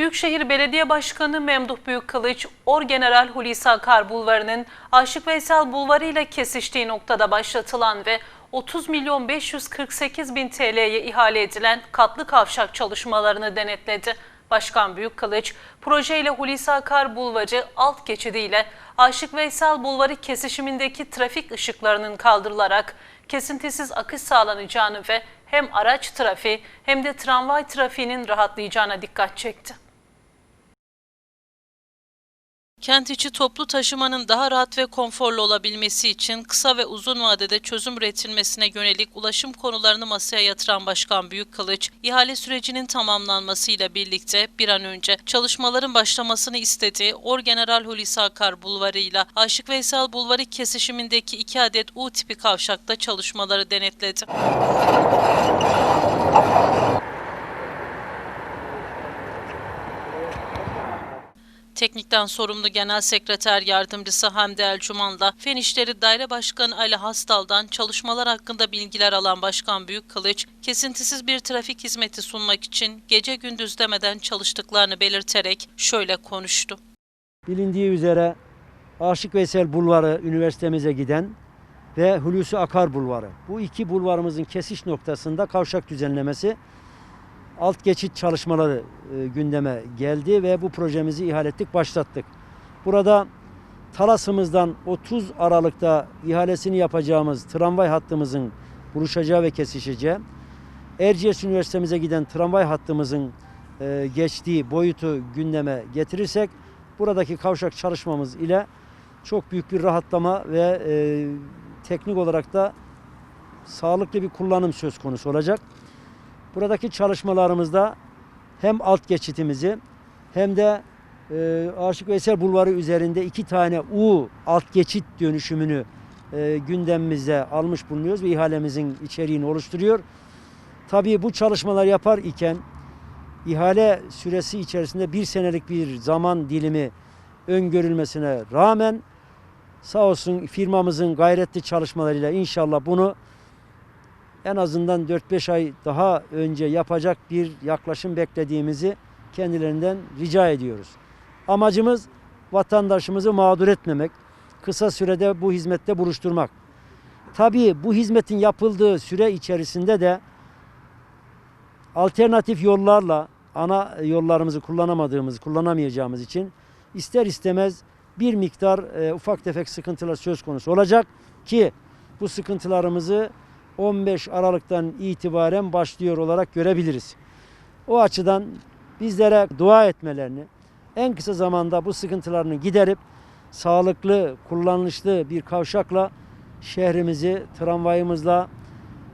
Büyükşehir Belediye Başkanı Memduh Büyükkılıç, Orgeneral Hulusi Akar Bulvarı'nın Aşık Veysel Bulvarı ile kesiştiği noktada başlatılan ve 30 milyon 548 bin TL'ye ihale edilen katlı kavşak çalışmalarını denetledi. Başkan Büyükkılıç, projeyle Hulusi Akar Bulvarı alt geçidiyle Aşık Veysel Bulvarı kesişimindeki trafik ışıklarının kaldırılarak kesintisiz akış sağlanacağını ve hem araç trafiği hem de tramvay trafiğinin rahatlayacağına dikkat çekti. Kent içi toplu taşımanın daha rahat ve konforlu olabilmesi için kısa ve uzun vadede çözüm üretilmesine yönelik ulaşım konularını masaya yatıran Başkan Büyükkılıç, ihale sürecinin tamamlanmasıyla birlikte bir an önce çalışmaların başlamasını istediği Orgeneral Hulusi Akar Bulvarı ile Aşık Veysel Bulvarı kesişimindeki iki adet U tipi kavşakta çalışmaları denetledi. Teknikten sorumlu Genel Sekreter Yardımcısı Hamdi Elcuman'la Fen İşleri Daire Başkanı Ali Hastal'dan çalışmalar hakkında bilgiler alan Başkan Büyükkılıç, kesintisiz bir trafik hizmeti sunmak için gece gündüz demeden çalıştıklarını belirterek şöyle konuştu. Bilindiği üzere Aşık Veysel Bulvarı üniversitemize giden ve Hulusi Akar Bulvarı. Bu iki bulvarımızın kesiş noktasında kavşak düzenlemesi alt geçit çalışmaları e, gündeme geldi ve bu projemizi ihale ettik, başlattık. Burada Talas'ımızdan 30 Aralık'ta ihalesini yapacağımız tramvay hattımızın buluşacağı ve kesişeceği, Erciyes Üniversitemize giden tramvay hattımızın e, geçtiği boyutu gündeme getirirsek buradaki kavşak çalışmamız ile çok büyük bir rahatlama ve e, teknik olarak da sağlıklı bir kullanım söz konusu olacak. Buradaki çalışmalarımızda hem alt geçitimizi hem de e, Aşık Veysel Bulvarı üzerinde iki tane U alt geçit dönüşümünü e, gündemimize almış bulunuyoruz ve ihalemizin içeriğini oluşturuyor. Tabii bu çalışmalar yapar iken ihale süresi içerisinde bir senelik bir zaman dilimi öngörülmesine rağmen sağ olsun firmamızın gayretli çalışmalarıyla inşallah bunu en azından 4-5 ay daha önce yapacak bir yaklaşım beklediğimizi kendilerinden rica ediyoruz. Amacımız vatandaşımızı mağdur etmemek, kısa sürede bu hizmette buluşturmak. Tabii bu hizmetin yapıldığı süre içerisinde de alternatif yollarla ana yollarımızı kullanamadığımız, kullanamayacağımız için ister istemez bir miktar e, ufak tefek sıkıntılar söz konusu olacak ki bu sıkıntılarımızı 15 Aralık'tan itibaren başlıyor olarak görebiliriz. O açıdan bizlere dua etmelerini, en kısa zamanda bu sıkıntılarını giderip sağlıklı, kullanışlı bir kavşakla şehrimizi tramvayımızla,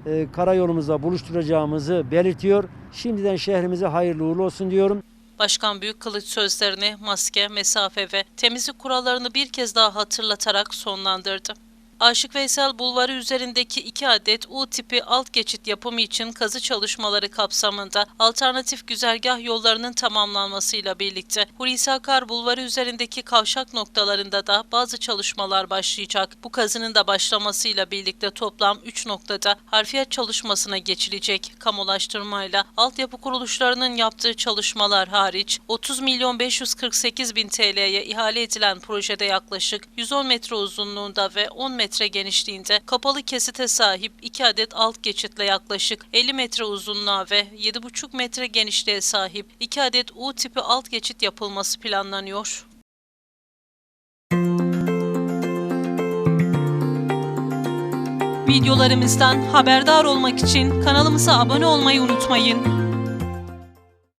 e, karayolumuzla buluşturacağımızı belirtiyor. Şimdiden şehrimize hayırlı uğurlu olsun diyorum. Başkan Büyükkılıç sözlerini maske, mesafe ve temizlik kurallarını bir kez daha hatırlatarak sonlandırdı. Aşık Veysel Bulvarı üzerindeki iki adet U tipi alt geçit yapımı için kazı çalışmaları kapsamında alternatif güzergah yollarının tamamlanmasıyla birlikte Hulusi Akar Bulvarı üzerindeki kavşak noktalarında da bazı çalışmalar başlayacak. Bu kazının da başlamasıyla birlikte toplam 3 noktada harfiyat çalışmasına geçilecek. Kamulaştırmayla altyapı kuruluşlarının yaptığı çalışmalar hariç 30 milyon 548 bin TL'ye ihale edilen projede yaklaşık 110 metre uzunluğunda ve 10 metre metre genişliğinde kapalı kesite sahip 2 adet alt geçitle yaklaşık 50 metre uzunluğa ve 7,5 metre genişliğe sahip 2 adet U tipi alt geçit yapılması planlanıyor. Videolarımızdan haberdar olmak için kanalımıza abone olmayı unutmayın.